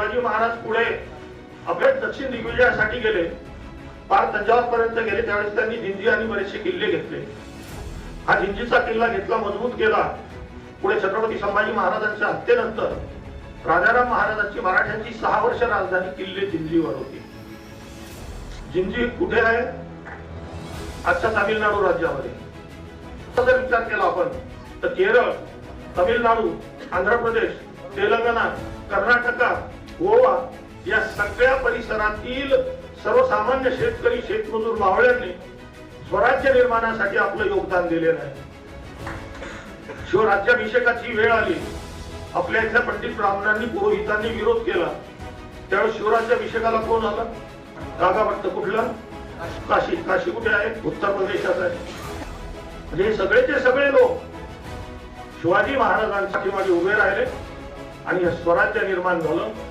शिवाजी महाराज पुढे आपल्या दक्षिण दिग्विजयासाठी गेले. फार तंजावरपर्यंत गेले त्यावेळेस त्यांनी जिंजी आणि बरेचसे किल्ले घेतले. हा जिंजीचा किल्ला घेतला मजबूत केला. पुढे छत्रपती संभाजी महाराजांच्या हत्येनंतर राजाराम महाराजांची मराठ्यांची सहा वर्ष राजधानी किल्ले जिंजीवर होती. जिंजी कुठे आहे? आजच्या तामिळनाडू राज्यामध्ये. जर विचार केला आपण तर केरळ तमिळनाडू आंध्र प्रदेश तेलंगणा कर्नाटका सगळ्या परिसरातील सर्वसामान्य शेतकरी शेतमजूर मावळ्यांनी स्वराज्य निर्माणासाठी आपलं योगदान दिलेलं आहे. शिवराज्याभिषेकाची वेळ आली. आपल्या इथल्या पंडित ब्राह्मणांनी पुरोहितांनी विरोध केला. त्यावेळेस शिवराज्याभिषेकाला कोण आला? जागा भट्ट कुठला? काशी. काशी कुठे आहे? उत्तर प्रदेशात आहे. म्हणजे हे सगळेचे सगळे लोक शिवाजी महाराजांसाठी माझे उभे राहिले आणि हे स्वराज्य निर्माण झालं.